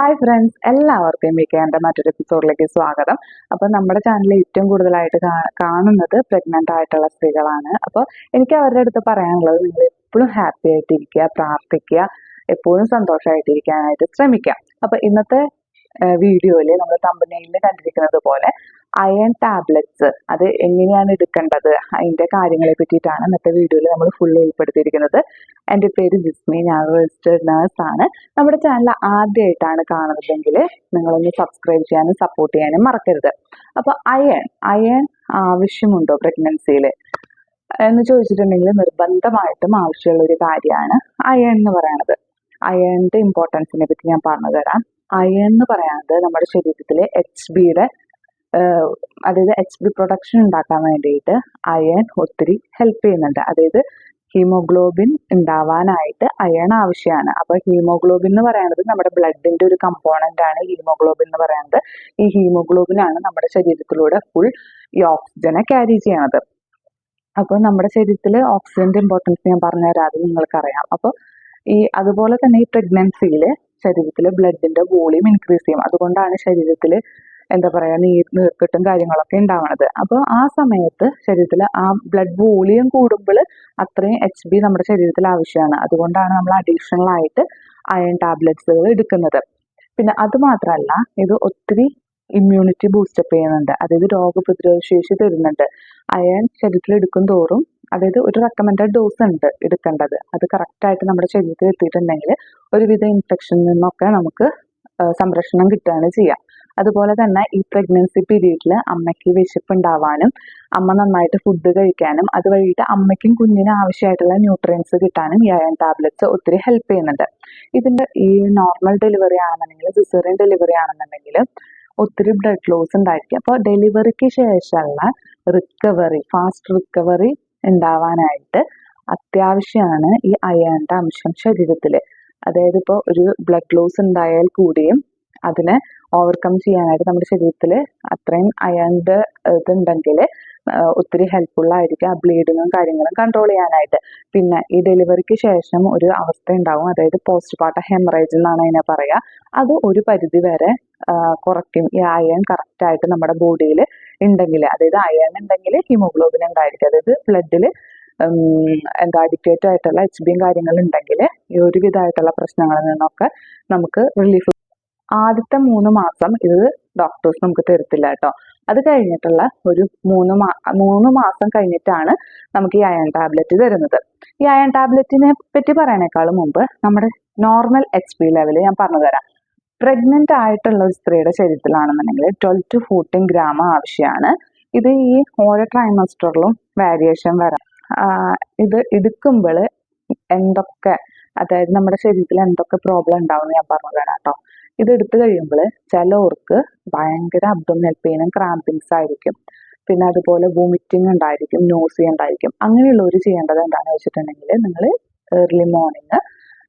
Hi friends എല്ലാവർക്കും വി മിക്കേന്റെ മറ്റൊരു എപ്പിസോഡിലേക്ക് സ്വാഗതം. അപ്പോൾ നമ്മുടെ ചാനലിൽ ഏറ്റവും കൂടുതലായിട്ട് കാണുന്നത് പ്രഗ്നന്റ് ആയിട്ടുള്ള സ്ത്രീകളാണ്. അപ്പോൾ എനിക്ക് അവരുടെ അടുത്ത് പറയാനുള്ളത് നിങ്ങൾ എപ്പോഴും ഹാപ്പി ആയിട്ടിരിക്കുക പ്രാർത്ഥിക്കുക എപ്പോഴും സന്തോഷമായിട്ടിരിക്കാനായിട്ട് ശ്രമിക്കുക. അപ്പോൾ ഇന്നത്തെ വീഡിയോയിൽ നമ്മൾ തമ്പനയിൽ കണ്ടിരിക്കുന്നത് പോലെ അയൺ ടാബ്ലറ്റ്സ് അത് എങ്ങനെയാണ് എടുക്കേണ്ടത്? അതിന്റെ കാര്യങ്ങളെ പറ്റിയിട്ടാണ് ഇന്നത്തെ വീഡിയോയിൽ നമ്മൾ ഫുൾ ഉൾപ്പെടുത്തിയിരിക്കുന്നത്. എന്റെ പേര് ജിസ്മി. ഞാൻ രജിസ്റ്റേർഡ് നേഴ്സ് ആണ്. നമ്മുടെ ചാനൽ ആദ്യമായിട്ടാണ് കാണുന്നതെങ്കിൽ നിങ്ങളൊന്ന് സബ്സ്ക്രൈബ് ചെയ്യാനും സപ്പോർട്ട് ചെയ്യാനും മറക്കരുത്. അപ്പോൾ അയൺ അയൺ ആവശ്യമുണ്ടോ പ്രഗ്നൻസിയിൽ എന്ന് ചോദിച്ചിട്ടുണ്ടെങ്കിൽ നിർബന്ധമായിട്ടും ആവശ്യമുള്ള ഒരു കാര്യമാണ് അയൺ എന്ന് പറയുന്നത് അയണിന്റെ ഇമ്പോർട്ടൻസിനെ പറ്റി ഞാൻ പറഞ്ഞു തരാം അയൺ എന്ന് പറയുന്നത് നമ്മുടെ ശരീരത്തിലെ എച്ച് ബിയുടെ അതായത് എച്ച് ബി പ്രൊഡക്ഷൻ ഉണ്ടാക്കാൻ വേണ്ടിയിട്ട് അയൺ ഒത്തിരി ഹെൽപ്പ് ചെയ്യുന്നുണ്ട്. അതായത് ഹീമോഗ്ലോബിൻ ഉണ്ടാവാനായിട്ട് അയൺ ആവശ്യമാണ്. അപ്പൊ ഹീമോഗ്ലോബിൻ എന്ന് പറയുന്നത് നമ്മുടെ ബ്ലഡിന്റെ ഒരു കമ്പോണന്റ് ആണ്. ഹീമോഗ്ലോബിൻ എന്ന് പറയുന്നത് ഈ ഹീമോഗ്ലോബിൻ ആണ് നമ്മുടെ ശരീരത്തിലൂടെ ഫുൾ ഈ ഓക്സിജനെ ക്യാരി ചെയ്യണത് അപ്പോൾ നമ്മുടെ ശരീരത്തിൽ ഓക്സിജന്റെ ഇമ്പോർട്ടൻസ് ഞാൻ പറഞ്ഞുതരാം. അത് നിങ്ങൾക്കറിയാം. അപ്പോൾ ഈ അതുപോലെ തന്നെ ഈ പ്രഗ്നൻസിയിൽ ശരീരത്തിൽ ബ്ലഡിന്റെ വോളിയം ഇൻക്രീസ് ചെയ്യും. അതുകൊണ്ടാണ് ശരീരത്തിൽ എന്താ പറയുക നീർ നീർക്കെട്ടും കാര്യങ്ങളൊക്കെ ഉണ്ടാവണത്. അപ്പോൾ ആ സമയത്ത് ശരീരത്തിൽ ആ ബ്ലഡ് വോളിയം കൂടുമ്പോൾ അത്രയും എച്ച് ബി നമ്മുടെ ശരീരത്തിൽ ആവശ്യമാണ്. അതുകൊണ്ടാണ് നമ്മൾ അഡീഷണൽ ആയിട്ട് അയൺ ടാബ്ലറ്റ്സുകൾ എടുക്കുന്നത്. പിന്നെ അത് മാത്രമല്ല ഇത് ഒത്തിരി ഇമ്മ്യൂണിറ്റി ബൂസ്റ്റപ്പ് ചെയ്യുന്നുണ്ട്. അതായത് രോഗപ്രതിരോധ ശേഷി തരുന്നുണ്ട്. അയൺ ശരീരത്തിൽ എടുക്കും തോറും അതായത് ഒരു റെക്കമെൻഡഡ് ഡോസ് ഉണ്ട് എടുക്കേണ്ടത്. അത് കറക്റ്റായിട്ട് നമ്മുടെ ശരീരത്തിൽ എത്തിയിട്ടുണ്ടെങ്കിൽ ഒരുവിധ ഇൻഫെക്ഷൻ നിന്നൊക്കെ നമുക്ക് സംരക്ഷണം കിട്ടുകയാണ് ചെയ്യുക. അതുപോലെ തന്നെ ഈ പ്രഗ്നൻസി പീരീഡിൽ അമ്മയ്ക്ക് വിശപ്പുണ്ടാവാനും അമ്മ നന്നായിട്ട് ഫുഡ് കഴിക്കാനും അതുവഴിയിട്ട് അമ്മയ്ക്കും കുഞ്ഞിനും ആവശ്യമായിട്ടുള്ള ന്യൂട്രിയൻസ് കിട്ടാനും ഈ അയൺ ടാബ്ലറ്റ്സ് ഒത്തിരി ഹെൽപ്പ് ചെയ്യുന്നുണ്ട്. ഇതിന്റെ ഈ നോർമൽ ഡെലിവറി ആണെന്നുണ്ടെങ്കിൽ സിസേറിയൻ ഡെലിവറി ആണെന്നുണ്ടെങ്കിൽ ഒത്തിരി ബ്ലഡ് ലോസ് ഉണ്ടായിരിക്കും. അപ്പോൾ ഡെലിവറിക്ക് ശേഷമുള്ള റിക്കവറി ഫാസ്റ്റ് റിക്കവറി ഉണ്ടാവാനായിട്ട് അത്യാവശ്യമാണ് ഈ അയണിന്റെ അംശം ശരീരത്തിൽ അതായത് ഇപ്പോൾ ഒരു ബ്ലഡ് ലോസ് ഉണ്ടായാൽ കൂടിയും അതിനെ ഓവർകം ചെയ്യാനായിട്ട് നമ്മുടെ ശരീരത്തിൽ അത്രയും അയണിന്റെ ഇതുണ്ടെങ്കിൽ ഒത്തിരി ഹെൽപ്ഫുൾ ആ ബ്ലീഡിങ്ങും കാര്യങ്ങളും കൺട്രോൾ ചെയ്യാനായിട്ട്. പിന്നെ ഈ ഡെലിവറിക്ക് ശേഷം ഒരു അവസ്ഥ ഉണ്ടാവും. അതായത് പോസ്റ്റ് പാർട്ടം ഹെമറേജ് എന്നാണ് അതിനെ പറയുക അത് ഒരു പരിധി വരെ കുറയ്ക്കും. ഈ അയൺ കറക്റ്റ് ആയിട്ട് നമ്മുടെ ബോഡിയിൽ ഉണ്ടെങ്കിൽ അതായത് അയൺ ഉണ്ടെങ്കിൽ ഹീമോഗ്ലോബിൻ ഉണ്ടായിരിക്കും. അതായത് ബ്ലഡിൽ എന്താ അഡിക്റ്റേറ്റ് ആയിട്ടുള്ള എച്ച് ബിയും കാര്യങ്ങളുണ്ടെങ്കിൽ ഈ ഒരുവിധമായിട്ടുള്ള പ്രശ്നങ്ങളിൽ നിന്നൊക്കെ നമുക്ക് റിലീഫ് ആദ്യത്തെ മൂന്ന് മാസം ഇത് ഡോക്ടേഴ്സ് നമുക്ക് തരത്തില്ല കേട്ടോ അത് കഴിഞ്ഞിട്ടുള്ള ഒരു മൂന്ന് മാ മൂന്ന് മാസം കഴിഞ്ഞിട്ടാണ് നമുക്ക് ഈ അയൺ ടാബ്ലറ്റ് തരുന്നത്. ഈ അയൺ ടാബ്ലറ്റിനെ പറ്റി പറയണേക്കാളും മുമ്പ് നമ്മുടെ നോർമൽ എച്ച് പി ലെവൽ ഞാൻ പറഞ്ഞു തരാം പ്രഗ്നന്റ് ആയിട്ടുള്ള ഒരു സ്ത്രീയുടെ ശരീരത്തിലാണെന്നുണ്ടെങ്കിൽ ട്വൽവ് ടു ഫോർട്ടീൻ ഗ്രാം ആവശ്യമാണ് ഇത് ഈ ഓരോ ട്രൈമസ്റ്ററിലും വേരിയേഷൻ വരാം. ഇത് എടുക്കുമ്പോൾ എന്തൊക്കെ അതായത് നമ്മുടെ ശരീരത്തിൽ എന്തൊക്കെ പ്രോബ്ലം ഉണ്ടാവും ഞാൻ പറഞ്ഞു തരാം കേട്ടോ. ഇത് എടുത്തു കഴിയുമ്പോൾ ചിലവർക്ക് ഭയങ്കര അബ്ഡോമിനൽ പെയിനും ക്രാമ്പിങ്സ് ആയിരിക്കും. പിന്നെ അതുപോലെ വോമിറ്റിംഗ് ഉണ്ടായിരിക്കും നോസി ഉണ്ടായിരിക്കും. അങ്ങനെയുള്ളവർ ചെയ്യേണ്ടത് എന്താണെന്ന് വെച്ചിട്ടുണ്ടെങ്കിൽ നിങ്ങൾ ഏർലി മോർണിംഗ്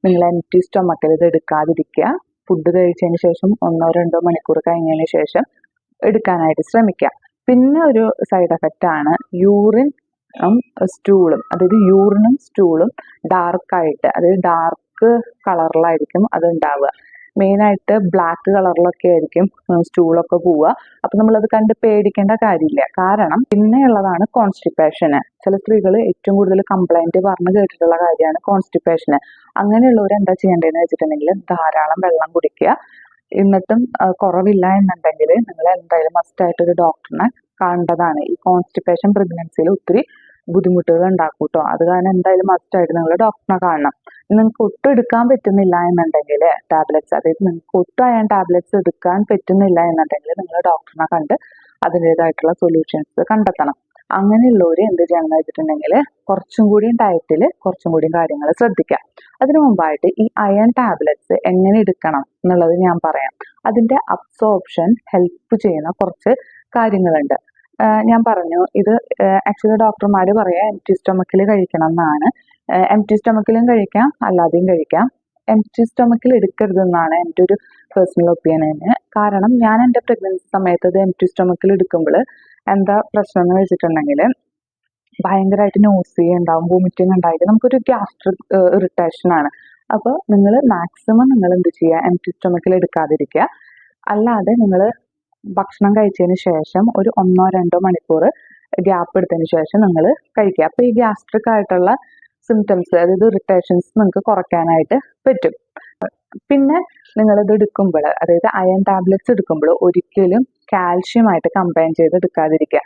നിങ്ങൾ എം ടി സ്റ്റൊമക്കിൽ ഇത് എടുക്കാതിരിക്കുക. ഫുഡ് കഴിച്ചതിന് ശേഷം ഒന്നോ രണ്ടോ മണിക്കൂർ കഴിഞ്ഞതിന് ശേഷം എടുക്കാനായിട്ട് ശ്രമിക്കുക പിന്നെ ഒരു സൈഡ് എഫക്റ്റ് ആണ് യൂറിൻ സ്റ്റൂളും അതായത് യൂറിനും സ്റ്റൂളും ഡാർക്കായിട്ട് അതായത് ഡാർക്ക് കളറിലായിരിക്കും അത് ഉണ്ടാവുക. മെയിനായിട്ട് ബ്ലാക്ക് കളറിലൊക്കെ ആയിരിക്കും സ്റ്റൂളൊക്കെ പോവുക. അപ്പൊ നമ്മളത് കണ്ട് പേടിക്കേണ്ട കാര്യമില്ല. കാരണം പിന്നെയുള്ളതാണ് കോൺസ്റ്റിപ്പേഷന് ചില സ്ത്രീകൾ ഏറ്റവും കൂടുതൽ കംപ്ലൈന്റ് പറഞ്ഞു കേട്ടിട്ടുള്ള കാര്യമാണ് കോൺസ്റ്റിപ്പേഷന് അങ്ങനെയുള്ളവർ എന്താ ചെയ്യേണ്ടതെന്ന് വെച്ചിട്ടുണ്ടെങ്കിൽ ധാരാളം വെള്ളം കുടിക്കുക. എന്നിട്ടും കുറവില്ല എന്നുണ്ടെങ്കിൽ നിങ്ങൾ എന്തായാലും മസ്റ്റായിട്ട് ഒരു ഡോക്ടറിനെ കാണേണ്ടതാണ്. ഈ കോൺസ്റ്റിപ്പേഷൻ പ്രഗ്നൻസിയിൽ ഒത്തിരി ബുദ്ധിമുട്ടുകൾ ഉണ്ടാക്കും കേട്ടോ അത് കാരണം എന്തായാലും മസ്റ്റായിട്ട് നിങ്ങൾ ഡോക്ടറിനെ കാണണം. നിങ്ങൾക്ക് ഒട്ടും എടുക്കാൻ പറ്റുന്നില്ല എന്നുണ്ടെങ്കിൽ ടാബ്ലറ്റ്സ് അതായത് നിങ്ങൾക്ക് ഒട്ടും അയാൾ ടാബ്ലറ്റ്സ് എടുക്കാൻ പറ്റുന്നില്ല എന്നുണ്ടെങ്കിൽ നിങ്ങൾ ഡോക്ടറിനെ കണ്ട് അതിന്റെതായിട്ടുള്ള സൊല്യൂഷൻസ് കണ്ടെത്തണം. അങ്ങനെയുള്ളവർ എന്ത് ചെയ്യണം വെച്ചിട്ടുണ്ടെങ്കിൽ കുറച്ചും കൂടിയും ഡയറ്റിൽ കുറച്ചും കൂടിയും കാര്യങ്ങൾ ശ്രദ്ധിക്കാം അതിനു മുമ്പായിട്ട് ഈ അയൺ ടാബ്ലറ്റ്സ് എങ്ങനെ എടുക്കണം എന്നുള്ളത് ഞാൻ പറയാം. അതിന്റെ അബ്സോർപ്ഷൻ ഹെൽപ്പ് ചെയ്യുന്ന കുറച്ച് കാര്യങ്ങളുണ്ട്. ഞാൻ പറഞ്ഞു ഇത് ആക്ച്വലി ഡോക്ടർമാർ പറയാം എം ടി സ്റ്റൊമക്കിൽ കഴിക്കണം എന്നാണ്. എം ടി സ്റ്റൊമക്കിലും കഴിക്കാം അല്ലാതെയും കഴിക്കാം. എം ടി സ്റ്റൊമക്കിൽ എടുക്കരുതെന്നാണ് എന്റെ ഒരു പേഴ്സണൽ ഒപ്പീനിയന് കാരണം ഞാൻ എന്റെ പ്രഗ്നൻസി സമയത്ത് ഇത് എം ടി സ്റ്റൊമക്കിൽ എടുക്കുമ്പോൾ എന്താ പ്രശ്നം എന്ന് വെച്ചിട്ടുണ്ടെങ്കിൽ ഭയങ്കരമായിട്ട് നോസി ഉണ്ടാവും വോമിറ്റിംഗ് ഉണ്ടായിട്ട് നമുക്കൊരു ഗ്യാസ്ട്രിക് ഇറിറ്റേഷൻ ആണ്. അപ്പോൾ നിങ്ങൾ മാക്സിമം നിങ്ങൾ എന്ത് ചെയ്യുക എംറ്റി സ്റ്റൊമക്കിൽ എടുക്കാതിരിക്കുക. അല്ലാതെ നിങ്ങൾ ഭക്ഷണം കഴിച്ചതിന് ശേഷം ഒരു ഒന്നോ രണ്ടോ മണിക്കൂർ ഗ്യാപ്പ് എടുത്തതിന് ശേഷം നിങ്ങൾ കഴിക്കുക. അപ്പോൾ ഈ ഗ്യാസ്ട്രിക് ആയിട്ടുള്ള സിംറ്റംസ് അതായത് ഇറിറ്റേഷൻസ് നിങ്ങൾക്ക് കുറയ്ക്കാനായിട്ട് പറ്റും. പിന്നെ നിങ്ങളിത് എടുക്കുമ്പോൾ അതായത് അയൺ ടാബ്ലറ്റ്സ് എടുക്കുമ്പോൾ ഒരിക്കലും കാൽഷ്യം ആയിട്ട് കമ്പൈൻ ചെയ്ത് എടുക്കാതിരിക്കുക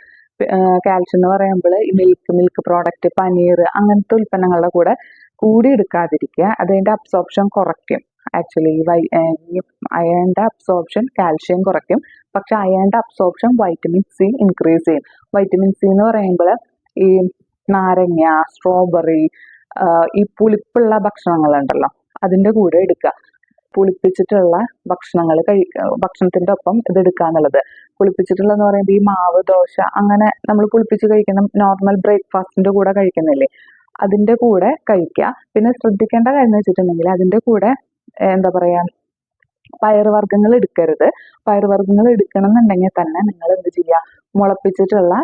കാൽഷ്യം എന്ന് പറയുമ്പോൾ ഈ മിൽക്ക് മിൽക്ക് പ്രോഡക്റ്റ് പനീർ അങ്ങനത്തെ ഉൽപ്പന്നങ്ങളുടെ കൂടെ കൂടി എടുക്കാതിരിക്കുക അതിന്റെ അബ്സോർപ്ഷൻ കുറയ്ക്കും. ആക്ച്വലി വൈ അയണിന്റെ അബ്സോർപ്ഷൻ കാൽഷ്യം കുറയ്ക്കും. പക്ഷെ അയണിന്റെ അബ്സോർപ്ഷൻ വൈറ്റമിൻ സി ഇൻക്രീസ് ചെയ്യും. വൈറ്റമിൻ സി എന്ന് പറയുമ്പോൾ ഈ നാരങ്ങ സ്ട്രോബെറി ഈ പുളിപ്പുള്ള ഭക്ഷണങ്ങളുണ്ടല്ലോ അതിന്റെ കൂടെ എടുക്കുക പുളിപ്പിച്ചിട്ടുള്ള ഭക്ഷണങ്ങൾ കഴി ഭക്ഷണത്തിന്റെ ഒപ്പം ഇത് എടുക്കുക എന്നുള്ളത് പറയുമ്പോൾ ഈ മാവ് ദോശ അങ്ങനെ നമ്മൾ പുളിപ്പിച്ച് കഴിക്കുന്ന നോർമൽ ബ്രേക്ക്ഫാസ്റ്റിന്റെ കൂടെ കഴിക്കുന്നില്ലേ? അതിന്റെ കൂടെ കഴിക്കുക പിന്നെ ശ്രദ്ധിക്കേണ്ട കാര്യം എന്ന് വെച്ചിട്ടുണ്ടെങ്കിൽ അതിന്റെ കൂടെ എന്താ പറയുക പയറുവർഗങ്ങൾ എടുക്കരുത്. പയറുവർഗങ്ങൾ എടുക്കണം എന്നുണ്ടെങ്കിൽ തന്നെ നിങ്ങൾ എന്ത് ചെയ്യുക? മുളപ്പിച്ചിട്ടുള്ള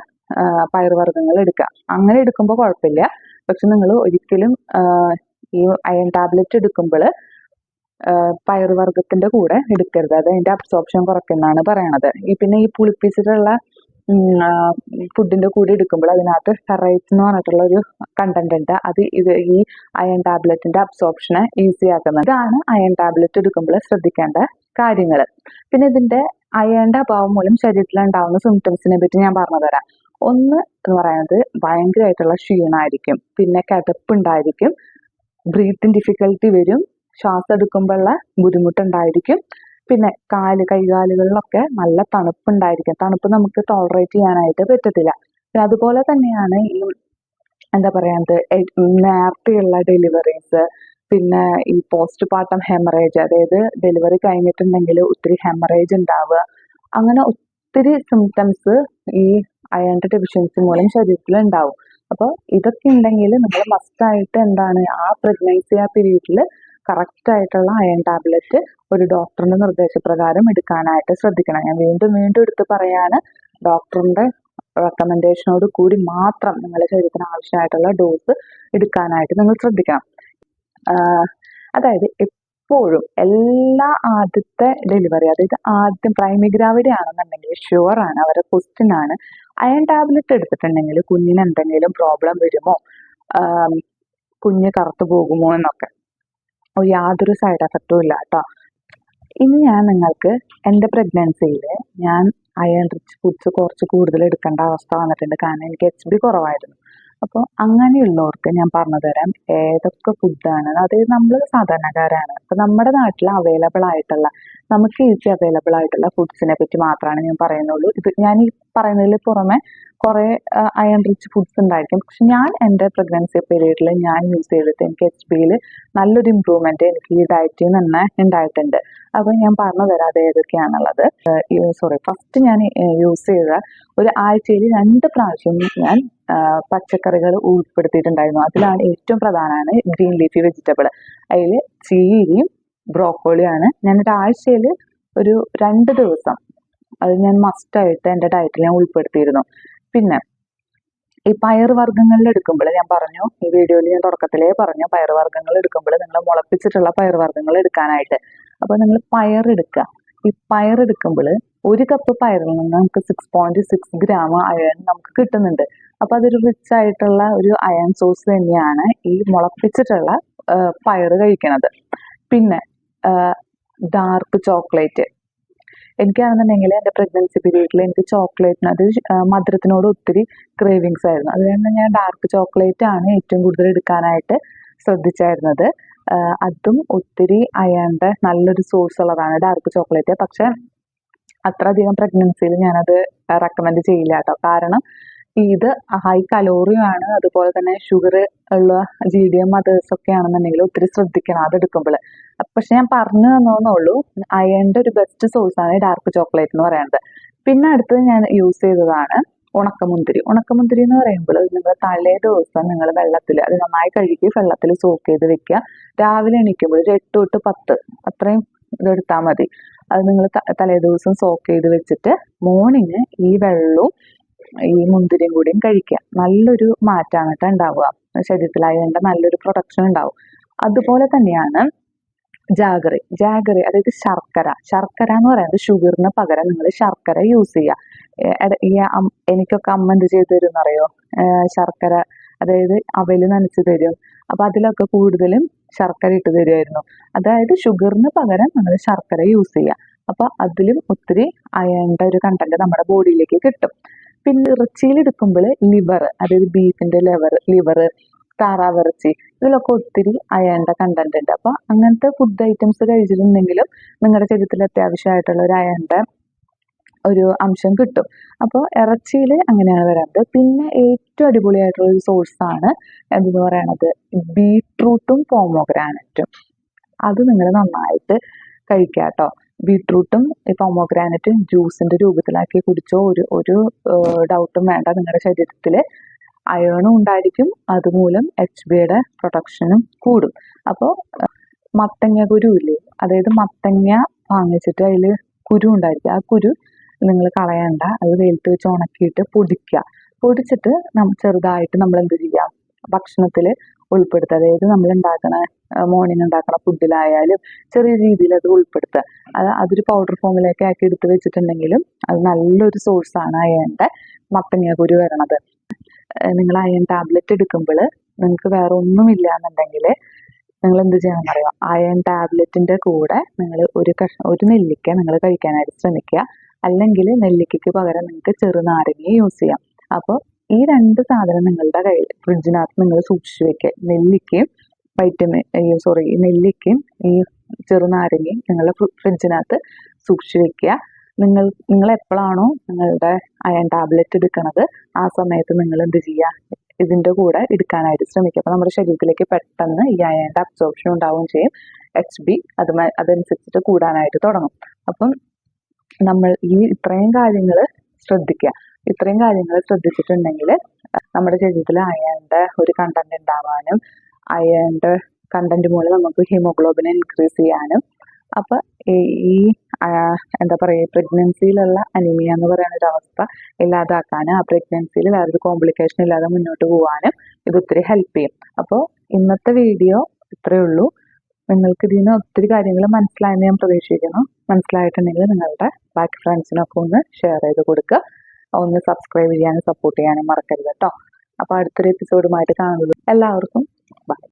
പയറുവർഗങ്ങൾ എടുക്കുക. അങ്ങനെ എടുക്കുമ്പോൾ കുഴപ്പമില്ല. പക്ഷെ നിങ്ങൾ ഒരിക്കലും ഈ അയൺ ടാബ്ലറ്റ് എടുക്കുമ്പോൾ പയറുവർഗത്തിന്റെ കൂടെ എടുക്കരുത്. അത് അതിന്റെ അബ്സോർപ്ഷൻ കുറയ്ക്കുന്നതാണ് പറയണത്. ഈ പിന്നെ ഈ പുളിപ്പിച്ചിട്ടുള്ള ഫുഡിന്റെ കൂടെ എടുക്കുമ്പോൾ അതിനകത്ത് ഫെറൈറ്റ് എന്ന് പറഞ്ഞിട്ടുള്ള ഒരു കണ്ടന്റ് ഉണ്ട്. അത് ഇത് ഈ അയൺ ടാബ്ലറ്റിന്റെ അബ്സോർപ്ഷനെ ഈസി ആക്കുന്നത്. ഇതാണ് അയൺ ടാബ്ലറ്റ് എടുക്കുമ്പോൾ ശ്രദ്ധിക്കേണ്ട കാര്യങ്ങൾ പിന്നെ ഇതിന്റെ അയണിന്റെ അഭാവം മൂലം ശരീരത്തിൽ ഉണ്ടാവുന്ന സിംറ്റംസിനെ പറ്റി ഞാൻ പറഞ്ഞു തരാം ഒന്ന് എന്ന് പറയുന്നത് ഭയങ്കരമായിട്ടുള്ള ക്ഷീണമായിരിക്കും. പിന്നെ കിടപ്പുണ്ടായിരിക്കും. ബ്രീത്തിങ് ഡിഫിക്കൽട്ടി വരും. ശ്വാസം എടുക്കുമ്പോഴുള്ള ബുദ്ധിമുട്ടുണ്ടായിരിക്കും. പിന്നെ കാൽ കൈകാലുകളിലൊക്കെ നല്ല തണുപ്പുണ്ടായിരിക്കും. തണുപ്പ് നമുക്ക് ടോളറേറ്റ് ചെയ്യാനായിട്ട് പറ്റത്തില്ല. പിന്നെ അതുപോലെ തന്നെയാണ് ഈ എന്താ പറയുന്നത് നേരത്തെയുള്ള ഡെലിവറീസ് പിന്നെ ഈ പോസ്റ്റ് പാർട്ടം ഹെമറേജ് അതായത് ഡെലിവറി കഴിഞ്ഞിട്ടുണ്ടെങ്കിൽ ഒത്തിരി ഹെമറേജ് ഉണ്ടാവുക. അങ്ങനെ ഒത്തിരി സിംറ്റംസ് ഈ അയണ്ട ഡെഫിഷ്യൻസി മൂലം ശരീരത്തിൽ ഉണ്ടാവും. അപ്പോൾ ഇതൊക്കെ ഉണ്ടെങ്കിൽ നമ്മൾ മസ്റ്റായിട്ട് എന്താണ് ആ പ്രഗ്നൻസി ആ പീരീഡിൽ കറക്റ്റ് ആയിട്ടുള്ള അയൺ ടാബ്ലറ്റ് ഒരു ഡോക്ടറിന്റെ നിർദ്ദേശപ്രകാരം എടുക്കാനായിട്ട് ശ്രദ്ധിക്കണം. ഞാൻ വീണ്ടും വീണ്ടും എടുത്ത് പറയാണ് ഡോക്ടറിന്റെ റെക്കമെൻഡേഷനോട് കൂടി മാത്രം നിങ്ങളുടെ ശരീരത്തിന് ആവശ്യമായിട്ടുള്ള ഡോസ് എടുക്കാനായിട്ട് നിങ്ങൾ ശ്രദ്ധിക്കണം. അതായത് എപ്പോഴും എല്ലാ ആദ്യത്തെ ഡെലിവറി അതായത് ആദ്യം പ്രൈമിഗ്രാവിഡി ആണെന്നുണ്ടെങ്കിൽ ഷുവർ ആണ് അവരുടെ ക്വസ്റ്റ്യൻ ആണ്. അയൺ ടാബ്ലറ്റ് എടുത്തിട്ടുണ്ടെങ്കിൽ കുഞ്ഞിന് എന്തെങ്കിലും പ്രോബ്ലം വരുമോ? കുഞ്ഞ് കറുത്തു പോകുമോ എന്നൊക്കെ. യാതൊരു സൈഡ് എഫക്റ്റും ഇല്ല കേട്ടോ ഇനി ഞാൻ നിങ്ങൾക്ക് എന്റെ പ്രഗ്നൻസിയിൽ ഞാൻ അയൺ റിച്ച് ഫുഡ്സ് കുറച്ച് കൂടുതൽ എടുക്കേണ്ട അവസ്ഥ വന്നിട്ടുണ്ട്. കാരണം എനിക്ക് എച്ച് ബി കുറവായിരുന്നു. അപ്പോൾ അങ്ങനെയുള്ളവർക്ക് ഞാൻ പറഞ്ഞു തരാം ഏതൊക്കെ ഫുഡാണ് അതായത് നമ്മൾ സാധാരണക്കാരാണ്. അപ്പോൾ നമ്മുടെ നാട്ടിൽ അവൈലബിൾ ആയിട്ടുള്ള നമുക്ക് ഈസി അവൈലബിൾ ആയിട്ടുള്ള ഫുഡ്സിനെ പറ്റി മാത്രമാണ് ഞാൻ പറയുന്നുള്ളൂ. ഇത് ഞാൻ ഈ പറയുന്നതിൽ പുറമെ കുറേ അയൺ റിച്ച് ഫുഡ്സ് ഉണ്ടായിരിക്കും. പക്ഷെ ഞാൻ എന്റെ പ്രഗ്നൻസി പീരീഡിൽ ഞാൻ യൂസ് ചെയ്തിട്ട് എനിക്ക് എച്ച് ബിയിൽ നല്ലൊരു ഇമ്പ്രൂവ്മെന്റ് എനിക്ക് ഈ ഡയറ്റിൽ നിന്ന് ഉണ്ടായിട്ടുണ്ട്. അപ്പോൾ ഞാൻ പറഞ്ഞു തരാം അത് ഏതൊക്കെയാണുള്ളത് സോറി ഫസ്റ്റ് ഞാൻ യൂസ് ചെയ്ത ഒരു ആഴ്ചയിൽ രണ്ട് പ്രാവശ്യം ഞാൻ പച്ചക്കറികൾ ഉൾപ്പെടുത്തിയിട്ടുണ്ടായിരുന്നു. അതിലാണ് ഏറ്റവും പ്രധാനമാണ് ഗ്രീൻ ലീഫി വെജിറ്റബിൾ. അതിൽ ചീരിയും ബ്രോക്കോളിയാണ്. ഞാൻ ഒരാഴ്ചയിൽ ഒരു രണ്ട് ദിവസം അത് ഞാൻ മസ്റ്റായിട്ട് എന്റെ ഡയറ്റിൽ ഞാൻ ഉൾപ്പെടുത്തിയിരുന്നു. പിന്നെ ഈ പയറുവർഗങ്ങളിൽ എടുക്കുമ്പോൾ ഞാൻ പറഞ്ഞു ഈ വീഡിയോയിൽ ഞാൻ തുടക്കത്തിലേ പറഞ്ഞു പയറുവർഗങ്ങൾ എടുക്കുമ്പോൾ നിങ്ങൾ മുളപ്പിച്ചിട്ടുള്ള പയറുവർഗങ്ങൾ എടുക്കാനായിട്ട്. അപ്പോൾ നിങ്ങൾ പയർ എടുക്കുക. ഈ പയർ എടുക്കുമ്പോൾ ഒരു കപ്പ് പയറിൽ നിന്ന് നമുക്ക് six point six gram iron നമുക്ക് കിട്ടുന്നുണ്ട്. അപ്പോൾ അതൊരു റിച്ച് ആയിട്ടുള്ള ഒരു അയൺ സോഴ്സ് തന്നെയാണ് ഈ മുളപ്പിച്ചിട്ടുള്ള പയർ കഴിക്കണത് പിന്നെ ഡാർക്ക് ചോക്ലേറ്റ് എനിക്കാണെന്നുണ്ടെങ്കിൽ എന്റെ പ്രഗ്നൻസി പീരീഡിൽ എനിക്ക് ചോക്ലേറ്റിന് അത് മധുരത്തിനോട് ഒത്തിരി ക്രേവിങ്സ് ആയിരുന്നു. അതുകൊണ്ട് ഞാൻ ഡാർക്ക് ചോക്ലേറ്റ് ആണ് ഏറ്റവും കൂടുതൽ എടുക്കാനായിട്ട് ശ്രദ്ധിച്ചായിരുന്നത്. അതും ഒത്തിരി അയാളുടെ നല്ലൊരു സോഴ്സ് ഉള്ളതാണ്. ഡാർക്ക് ചോക്ലേറ്റ് പക്ഷെ അത്ര അധികം പ്രഗ്നൻസിയിൽ ഞാനത് റെക്കമെൻഡ് ചെയ്യില്ല കേട്ടോ. കാരണം ഇത് ഹൈ കലോറിയാണ് അതുപോലെ തന്നെ ഷുഗർ ഉള്ള ജി ഡി എം മദേഴ്സ് ഒക്കെ ആണെന്നുണ്ടെങ്കിൽ ഒത്തിരി ശ്രദ്ധിക്കണം അത് എടുക്കുമ്പോൾ പക്ഷെ ഞാൻ പറഞ്ഞു തന്നോന്നുള്ളൂ അയണിന്റെ ഒരു ബെസ്റ്റ് സോഴ്സ് ആണ് ഡാർക്ക് ചോക്ലേറ്റ് എന്ന് പറയുന്നത്. പിന്നെ അടുത്തത് ഞാൻ യൂസ് ചെയ്തതാണ് ഉണക്കമുന്തിരി. ഉണക്കമുന്തിരി എന്ന് പറയുമ്പോൾ നിങ്ങൾ തലേ ദിവസം നിങ്ങൾ വെള്ളത്തിൽ അത് നന്നായി കഴുകി വെള്ളത്തിൽ സോക്ക് ചെയ്ത് വെക്കുക. രാവിലെ എണീക്കുമ്പോൾ ഒരു എട്ട് തൊട്ട് പത്ത് അത്രയും ഇതെടുത്താൽ മതി. അത് നിങ്ങൾ തലേ ദിവസം സോക്ക് ചെയ്ത് വെച്ചിട്ട് മോർണിംഗ് ഈ വെള്ളവും ഈ മുന്തിരിയും കൂടിയും കഴിക്കുക. നല്ലൊരു മാറ്റാണ് കേട്ടോ ഉണ്ടാവുക. ശരീരത്തിലായതുകൊണ്ട് നല്ലൊരു പ്രൊഡക്ഷൻ ഉണ്ടാവും. അതുപോലെ തന്നെയാണ് ജാഗറി. ജാഗറി അതായത് ശർക്കര. ശർക്കര എന്ന് പറയുന്നത് ഷുഗറിന് പകരം നിങ്ങൾ ശർക്കര യൂസ് ചെയ്യുക. എനിക്കൊക്കെ അമ്മ എന്ത് ചെയ്തു തരും എന്നറിയോ ശർക്കര അതായത് അവൽ നനച്ച് തരും. അപ്പൊ അതിലൊക്കെ കൂടുതലും ശർക്കര ഇട്ട് തരുമായിരുന്നു. അതായത് ഷുഗറിന് പകരം നമ്മൾ ശർക്കര യൂസ് ചെയ്യുക അപ്പൊ അതിലും ഒത്തിരി അയണിന്റെ ഒരു കണ്ടന്റ് നമ്മുടെ ബോഡിയിലേക്ക് കിട്ടും. പിന്നെ ഇറച്ചിയിൽ എടുക്കുമ്പോൾ ലിവർ അതായത് ബീഫിന്റെ ലിവർ ലിവർ താറാവിറച്ചി ഇതിലൊക്കെ ഒത്തിരി അയണിന്റെ കണ്ടന്റ് ഉണ്ട്. അപ്പൊ അങ്ങനത്തെ ഫുഡ് ഐറ്റംസ് കഴിച്ചിട്ടുണ്ടെങ്കിലും നിങ്ങളുടെ ശരീരത്തിൽ അത്യാവശ്യമായിട്ടുള്ള ഒരു അയണിന്റെ ഒരു അംശം കിട്ടും. അപ്പോൾ ഇറച്ചിയിൽ അങ്ങനെയാണ് വരുന്നത് പിന്നെ ഏറ്റവും അടിപൊളിയായിട്ടുള്ള ഒരു സോഴ്സാണ് എന്തെന്ന് പറയണത്? ബീട്രൂട്ടും പോമോഗ്രാനറ്റും. അത് നിങ്ങൾ നന്നായിട്ട് കഴിക്കുക കേട്ടോ. ബീട്രൂട്ടും ഈ പോമോഗ്രാനറ്റും ജ്യൂസിന്റെ രൂപത്തിലാക്കി കുടിച്ചോ ഒരു ഒരു ഡൗട്ടും വേണ്ട. നിങ്ങളുടെ ശരീരത്തിൽ അയേണും ഉണ്ടായിരിക്കും. അതുമൂലം എച്ച് ബിയുടെ പ്രൊട്ടക്ഷനും കൂടും. അപ്പോൾ മത്തങ്ങ കുരു ഇല്ലേ? അതായത് മത്തങ്ങ വാങ്ങിച്ചിട്ട് അതിൽ കുരു ഉണ്ടായിരിക്കും. ആ കുരു നിങ്ങൾ കളയണ്ട. അത് വെയിലത്ത് വെച്ച് ഉണക്കിയിട്ട് പൊടിക്കുക പൊടിച്ചിട്ട് നമ്മ ചെറുതായിട്ട് നമ്മൾ എന്ത് ചെയ്യുക ഭക്ഷണത്തിൽ ഉൾപ്പെടുത്തുക. അതായത് നമ്മൾ ഉണ്ടാക്കണ മോർണിംഗ് ഉണ്ടാക്കണ ഫുഡിലായാലും ചെറിയ രീതിയിൽ അത് ഉൾപ്പെടുത്തുക. അത് അതൊരു പൗഡർ ഫോമിലേക്ക് ആക്കി എടുത്ത് വെച്ചിട്ടുണ്ടെങ്കിലും അത് നല്ലൊരു സോഴ്സാണ് അയണിന്റെ മത്തങ്ങ കുരു വരണത്. നിങ്ങൾ അയൺ ടാബ്ലറ്റ് എടുക്കുമ്പോൾ നിങ്ങൾക്ക് വേറെ ഒന്നുമില്ല എന്നുണ്ടെങ്കിൽ നിങ്ങൾ എന്ത് ചെയ്യണം അറിയാം? അയൺ ടാബ്ലറ്റിന്റെ കൂടെ നിങ്ങൾ ഒരു കഷ ഒരു നെല്ലിക്ക നിങ്ങൾ കഴിക്കാനായിട്ട് ശ്രമിക്കുക. അല്ലെങ്കിൽ നെല്ലിക്കയ്ക്ക് പകരം നിങ്ങൾക്ക് ചെറുനാരങ്ങ യൂസ് ചെയ്യാം. അപ്പോൾ ഈ രണ്ട് സാധനം നിങ്ങളുടെ കയ്യിൽ ഫ്രിഡ്ജിനകത്ത് നിങ്ങൾ സൂക്ഷിച്ചു വെക്കുക നെല്ലിക്കയും വൈറ്റമിൻ സോറി നെല്ലിക്കയും ഈ ചെറുനാരങ്ങയും നിങ്ങളുടെ ഫ്രിഡ്ജിനകത്ത് സൂക്ഷിച്ചു വെക്കുക. നിങ്ങൾ നിങ്ങൾ എപ്പോഴാണോ നിങ്ങളുടെ അയൺ ടാബ്ലറ്റ് എടുക്കുന്നത് ആ സമയത്ത് നിങ്ങൾ എന്ത് ചെയ്യുക? ഇതിന്റെ കൂടെ എടുക്കാനായിട്ട് ശ്രമിക്കുക. അപ്പോൾ നമ്മുടെ ശരീരത്തിലേക്ക് പെട്ടെന്ന് ഈ അയണിന്റെ അബ്സോർപ്ഷൻ ഉണ്ടാവുകയും ചെയ്യും. എച്ച് ബി അത് അതനുസരിച്ചിട്ട് കൂടാനായിട്ട് തുടങ്ങും. അപ്പം നമ്മൾ ഈ ഇത്രയും കാര്യങ്ങൾ ശ്രദ്ധിക്കുക. ഇത്രയും കാര്യങ്ങൾ ശ്രദ്ധിച്ചിട്ടുണ്ടെങ്കിൽ നമ്മുടെ ശരീരത്തിൽ അയണിന്റെ ഒരു കണ്ടന്റ് ഉണ്ടാവാനും അയണിന്റെ കണ്ടന്റ് മൂലം നമുക്ക് ഹീമോഗ്ലോബിൻ ഇൻക്രീസ് ചെയ്യാനും അപ്പൊ ഈ, എന്താ പറയുക പ്രഗ്നൻസിയിലുള്ള അനിമിയ എന്ന് പറയുന്ന ഒരു അവസ്ഥ ഇല്ലാതാക്കാനും ആ പ്രഗ്നൻസിയിൽ വേറൊരു കോംപ്ലിക്കേഷൻ ഇല്ലാതെ മുന്നോട്ട് പോകാനും ഇത് ഒത്തിരി ഹെൽപ്പ് ചെയ്യും. അപ്പോൾ ഇന്നത്തെ വീഡിയോ ഇത്രയേ ഉള്ളൂ. നിങ്ങൾക്ക് ഇതിൽ നിന്ന് ഒത്തിരി കാര്യങ്ങൾ മനസ്സിലായെന്ന് ഞാൻ പ്രതീക്ഷിക്കുന്നു. മനസ്സിലായിട്ടുണ്ടെങ്കിൽ നിങ്ങളുടെ ബാക്കി ഫ്രണ്ട്സിനൊക്കെ ഒന്ന് ഷെയർ ചെയ്ത് കൊടുക്കുക. ഒന്ന് സബ്സ്ക്രൈബ് ചെയ്യാനും സപ്പോർട്ട് ചെയ്യാനും മറക്കരുത് കേട്ടോ. അപ്പോൾ അടുത്തൊരു എപ്പിസോഡുമായിട്ട് കാണുന്നത് എല്ലാവർക്കും ബൈ